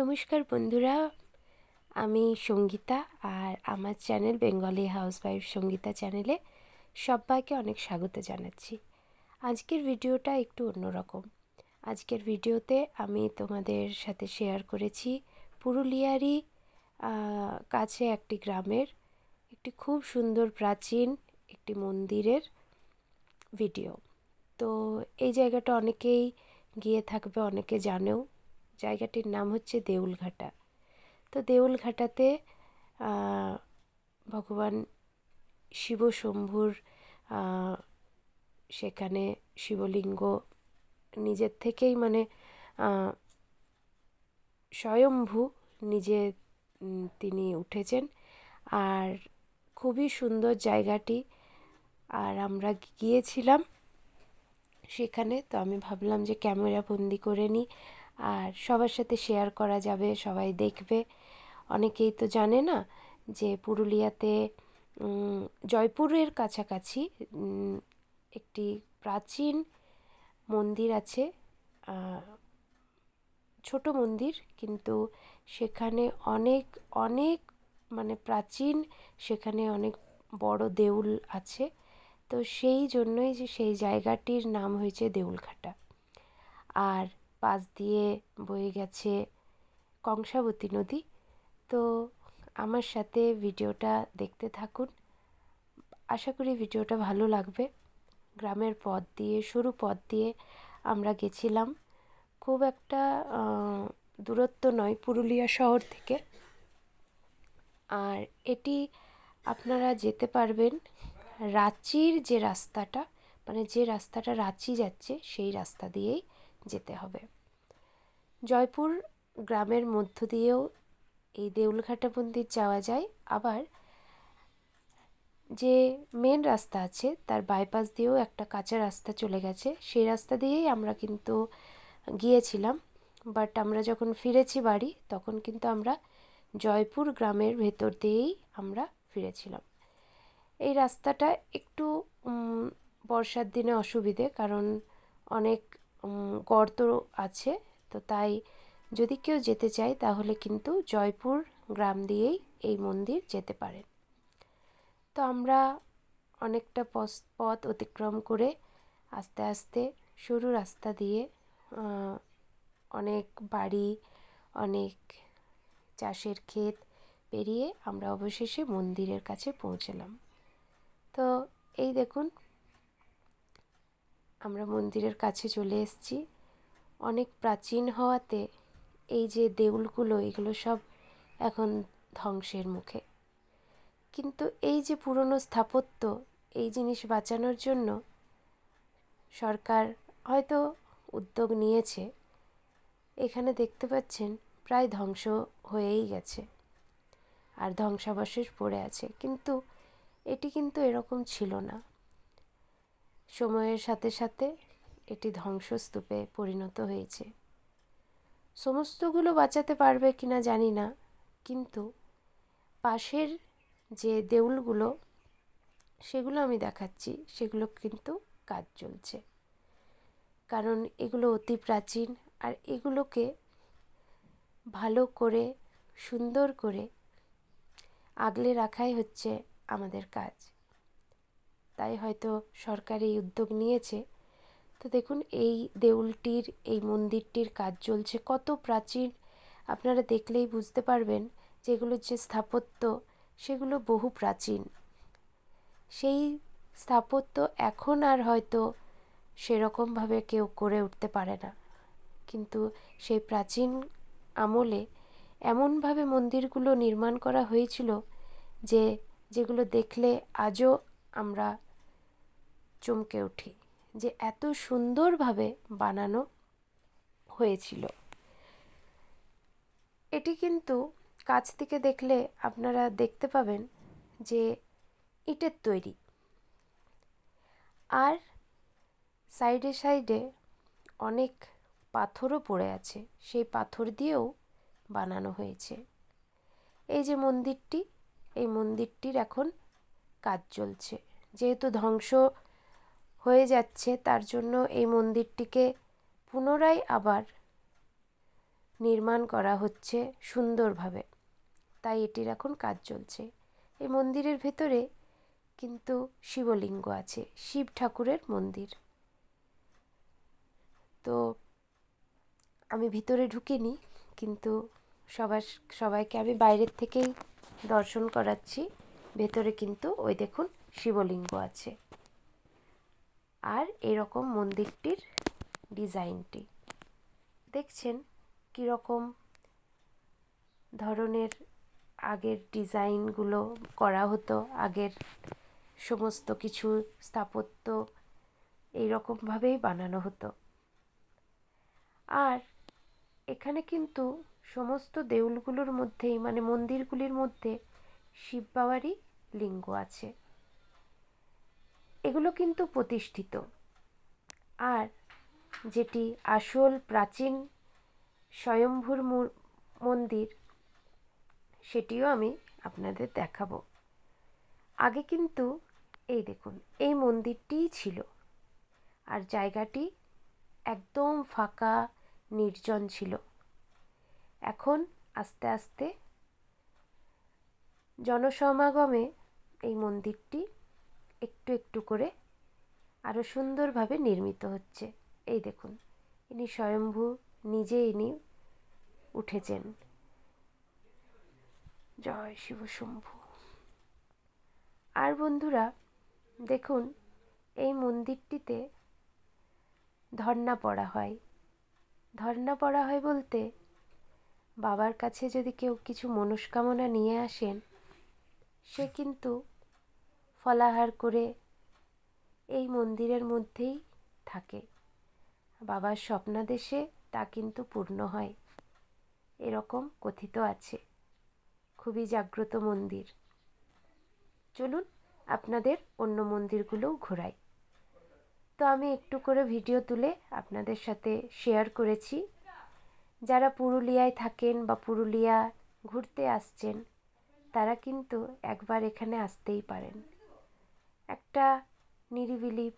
নমস্কার বন্ধুরা, আমি সঙ্গীতা আর আমার চ্যানেল বেঙ্গলি হাউসওয়াইফ সঙ্গীতা চ্যানেলে সবাইকে অনেক স্বাগত জানাচ্ছি। আজকের ভিডিওটা একটু অন্যরকম। আজকের ভিডিওতে আমি তোমাদের সাথে শেয়ার করেছি পুরুলিয়ারই কাছে একটি গ্রামের একটি খুব সুন্দর প্রাচীন একটি মন্দিরের ভিডিও। তো এই জায়গাটা অনেকেই গিয়ে থাকবে, অনেকে জানেও। জায়গাটির নাম হচ্ছে দেউলঘাটা। তো দেউলঘাটাতে ভগবান শিব শম্ভুর সেখানে শিবলিঙ্গ নিজের থেকেই মানে স্বয়ম্ভু নিজে তিনি উঠেছেন। আর খুবই সুন্দর জায়গাটি। আর আমরা গিয়েছিলাম সেখানে, তো আমি ভাবলাম যে ক্যামেরা বন্দি করে নিই। আর সবার সাথে শেয়ার করা যাবে, সবাই দেখবে। অনেকেই তো জানে না যে পুরুলিয়াতে জয়পুরের কাছাকাছি একটি প্রাচীন মন্দির আছে। ছোট মন্দির, কিন্তু সেখানে অনেক অনেক মানে প্রাচীন, সেখানে অনেক বড় দেউল আছে। তো সেই জন্যই যে সেই জায়গাটির নাম হয়েছে দেউলঘাটা। আর পাশ দিয়ে বয়ে গেছে কংসাবতী নদী। তো আমার সাথে ভিডিওটা দেখতে থাকুন। আশা করি ভিডিওটা ভালো লাগবে। গ্রামের পথ দিয়ে, সরু পথ দিয়ে আমরা গেছিলাম। খুব একটা দূরত্ব নয় পুরুলিয়া শহর থেকে। আর এটি আপনারা যেতে পারবেন রাঁচির যে রাস্তাটা মানে যে রাস্তাটা রাঁচি যাচ্ছে সেই রাস্তা দিয়েই। যেতে হবে। জয়পুর গ্রামের মধ্য দিয়েও এই দেউলঘাটা মন্দির যাওয়া যায়। আবার যে মেন রাস্তা আছে, তার বাইপাস দিয়েও একটা কাঁচা রাস্তা চলে গেছে। সেই রাস্তা দিয়েই আমরা কিন্তু গিয়েছিলাম। বাট আমরা যখন ফিরেছি বাড়ি, তখন কিন্তু আমরা জয়পুর গ্রামের ভেতর দিয়েই আমরা ফিরেছিলাম। এই রাস্তাটা একটু বর্ষার দিনে অসুবিধে, কারণ অনেক গর্ত আছে। তো তাই যদি কেউ যেতে চায়, তাহলে কিন্তু জয়পুর গ্রাম দিয়েই এই মন্দির যেতে পারেন তো আমরা অনেকটা পথ অতিক্রম করে আস্তে আস্তে সরু রাস্তা দিয়ে অনেক বাড়ি, অনেক চাষের ক্ষেত পেরিয়ে আমরা অবশেষে মন্দিরের কাছে পৌঁছলাম। তো এই দেখুন আমরা মন্দিরের কাছে চলে এসেছি। অনেক প্রাচীন হওয়াতে এই যে দেউলগুলো, এগুলো সব এখন ধ্বংসের মুখে। কিন্তু এই যে পুরনো স্থাপত্য, এই জিনিস বাঁচানোর জন্য সরকার হয়তো উদ্যোগ নিয়েছে। এখানে দেখতে পাচ্ছেন, প্রায় ধ্বংস হয়েই গেছে আর ধ্বংসাবশেষ পড়ে আছে। কিন্তু এটি কিন্তু এরকম ছিল না। সময়ের সাথে সাথে এটি ধ্বংসস্তূপে পরিণত হয়েছে। সমস্তগুলো বাঁচাতে পারবে কিনা জানি না, কিন্তু পাশের যে দেউলগুলো, সেগুলো আমি দেখাচ্ছি, সেগুলো কিন্তু কাজ চলছে। কারণ এগুলো অতি প্রাচীন আর এগুলোকে ভালো করে, সুন্দর করে আগলে রাখাই হচ্ছে আমাদের কাজ। তাই হয়তো সরকার এই উদ্যোগ নিয়েছে। তো দেখুন, এই দেউলটির, এই মন্দিরটির কাজ চলছে। কত প্রাচীন, আপনারা দেখলেই বুঝতে পারবেন যে এগুলোর যে স্থাপত্য, সেগুলো বহু প্রাচীন। সেই স্থাপত্য এখন আর হয়তো সেরকমভাবে কেউ করে উঠতে পারে না। কিন্তু সেই প্রাচীন আমলে এমনভাবে মন্দিরগুলো নির্মাণ করা হয়েছিল যে, যেগুলো দেখলে আজও আমরা চমকে উঠি যে এত সুন্দরভাবে বানানো হয়েছিল। এটি কিন্তু কাছ থেকে দেখলে আপনারা দেখতে পাবেন যে ইটের তৈরি। আর সাইডে সাইডে অনেক পাথরও পড়ে আছে, সেই পাথর দিয়েও বানানো হয়েছে। এই যে মন্দিরটি, এই মন্দিরটির এখন কাজ চলছে। যেহেতু ধ্বংস হয়ে যাচ্ছে, তার জন্য এই মন্দিরটিকে পুনরায় আবার নির্মাণ করা হচ্ছে সুন্দরভাবে। তাই এটির এখন কাজ চলছে। এই মন্দিরের ভেতরে কিন্তু শিবলিঙ্গ আছে, শিব ঠাকুরের মন্দির। তো আমি ভিতরে ঢুকিনি, কিন্তু সবার, সবাইকে আমি বাইরের থেকেই দর্শন করাচ্ছি। ভেতরে কিন্তু ওই দেখুন শিবলিঙ্গ আছে। আর এরকম মন্দিরটির ডিজাইনটি। দেখছেন কীরকম ধরনের আগের ডিজাইনগুলো করা হতো, আগের সমস্ত কিছু স্থাপত্য এই রকমভাবেই বানানো হতো। আর এখানে কিন্তু সমস্ত দেউলগুলোর মধ্যেই মানে মন্দিরগুলির মধ্যে শিব বাবারই লিঙ্গ আছে। এগুলো কিন্তু প্রতিষ্ঠিত। আর যেটি আসল প্রাচীন স্বয়ম্ভুর মন্দির, সেটিও আমি আপনাদের দেখাবো। আগে কিন্তু এই দেখুন, এই মন্দিরটিই ছিল। আর জায়গাটি একদম ফাঁকা, নির্জন ছিল। এখন আস্তে আস্তে জনসমাগমে এই মন্দিরটি একটু একটু করে আরও সুন্দরভাবে নির্মিত হচ্ছে। এই দেখুন, ইনি স্বয়ম্ভু, নিজে ইনি উঠেছেন। জয় শিব শম্ভু। আর বন্ধুরা, দেখুন, এই মন্দিরটিতে ধর্না পড়া হয়। ধর্না পড়া হয় বলতে, বাবার কাছে যদি কেউ কিছু মনস্কামনা নিয়ে আসেন, সে কিন্তু ফলাহার করে এই মন্দিরের মধ্যেই থাকে। বাবার স্বপ্নাদেশে তা কিন্তু পূর্ণ হয়। এরকম কথিত আছে। খুবই জাগ্রত মন্দির। চলুন আপনাদের অন্য মন্দিরগুলোও ঘোরাই। তো আমি একটু করে ভিডিও তুলে আপনাদের সাথে শেয়ার করেছি। যারা পুরুলিয়ায় থাকেন বা পুরুলিয়া ঘুরতে আসছেন, তারা কিন্তু একবার এখানে আসতেই পারেন। একটা নিরিবিলি,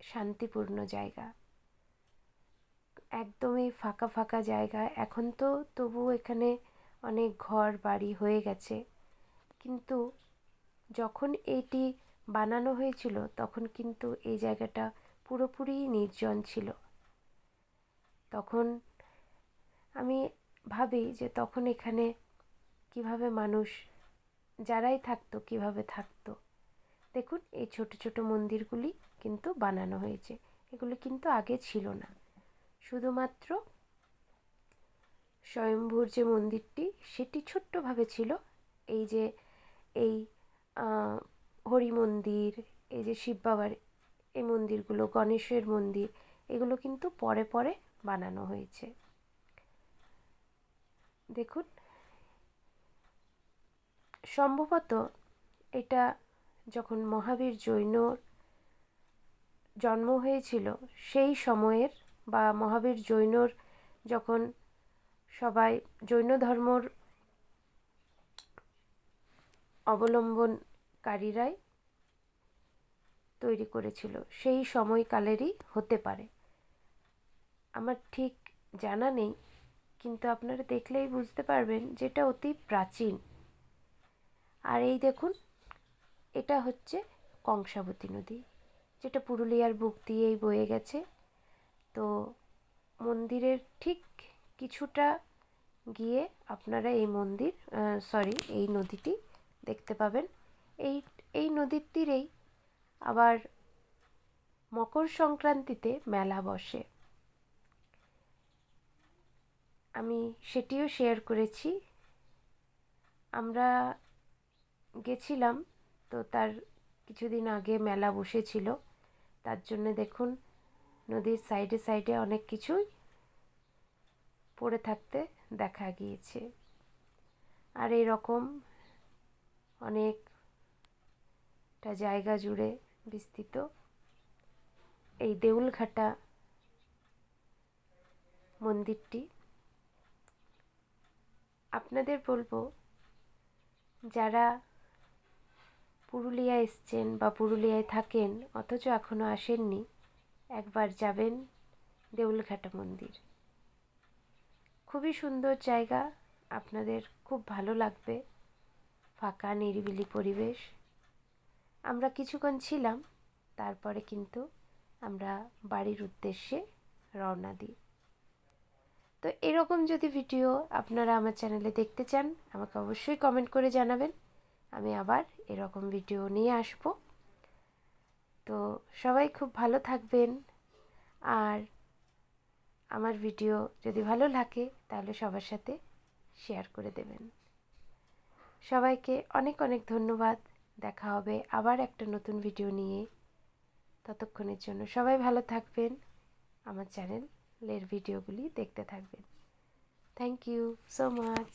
শান্তিপূর্ণ জায়গা। একদমই ফাঁকা ফাঁকা জায়গা। এখন তো তবু এখানে অনেক ঘর, বাড়ি হয়ে গেছে। কিন্তু যখন এটি বানানো হয়েছিল, তখন কিন্তু এই জায়গাটা পুরোপুরি নির্জন ছিল। তখন আমি ভাবি যে তখন এখানে কীভাবে মানুষ, যারাই থাকতো, কীভাবে থাকতো? দেখুন, এই ছোট ছোট মন্দিরগুলি কিন্তু বানানো হয়েছে। এগুলি কিন্তু আগে ছিল না। শুধুমাত্র স্বয়ম্ভুর যে মন্দিরটি, সেটি ছোট্টভাবে ছিল। এই যে, এই হরি মন্দির, এই যে শিব বাবার এই মন্দিরগুলো, গণেশের মন্দির, এগুলো কিন্তু পরে পরে বানানো হয়েছে। দেখুন, সম্ভবত এটা যখন মহাবীর জৈনর জন্ম হয়েছিল, সেই সময়ের বা মহাবীর জৈনর যখন সবাই জৈন ধর্মর অবলম্বনকারীরাই তৈরি করেছিল, সেই সময়কালেরই হতে পারে। আমার ঠিক জানা নেই, কিন্তু আপনারা দেখলেই বুঝতে পারবেন যেটা অতি প্রাচীন। আর এই দেখুন এটা হচ্ছে কংসাবতী নদী, যেটা পুরুলিয়ার বুক দিয়েই বয়ে গেছে। তো মন্দিরের ঠিক কিছুটা গিয়ে আপনারা এই মন্দির সরি এই নদীটি দেখতে পাবেন। এই এই নদীর তীরেই আবার মকর সংক্রান্তিতে মেলা বসে। আমি সেটিও শেয়ার করেছি। আমরা গেছিলাম তো তার কিছুদিন আগে মেলা বসেছিল। তার জন্য দেখুন, নদীর সাইডে সাইডে অনেক কিছুই পড়ে থাকতে দেখা গিয়েছে। আর এরকম অনেকটা জায়গা জুড়ে বিস্তৃত এই দেউলঘাটা মন্দিরটি। আপনাদের বলব, যারা পুরুলিয়া এসছেন বা পুরুলিয়ায় থাকেন, অথচ এখনও আসেননি, একবার যাবেন দেউলঘাটা মন্দির। খুবই সুন্দর জায়গা, আপনাদের খুব ভালো লাগবে, ফাঁকা, নিরিবিলি পরিবেশ। আমরা কিছুক্ষণ ছিলাম, তারপরে কিন্তু আমরা বাড়ির উদ্দেশ্যে রওনা দিই। তো এরকম যদি ভিডিও আপনারা আমার চ্যানেলে দেখতে চান, আমাকে অবশ্যই কমেন্ট করে জানাবেন। আমি আবার এরকম ভিডিও নিয়ে আসব। তো সবাই খুব ভালো থাকবেন। আর আমার ভিডিও যদি ভালো লাগে, তাহলে সবার সাথে শেয়ার করে দেবেন। সবাইকে অনেক অনেক ধন্যবাদ। দেখা হবে আবার একটা নতুন ভিডিও নিয়ে। ততক্ষণের জন্য সবাই ভালো থাকবেন। আমার চ্যানেলের ভিডিওগুলি দেখতে থাকবেন। Thank you so much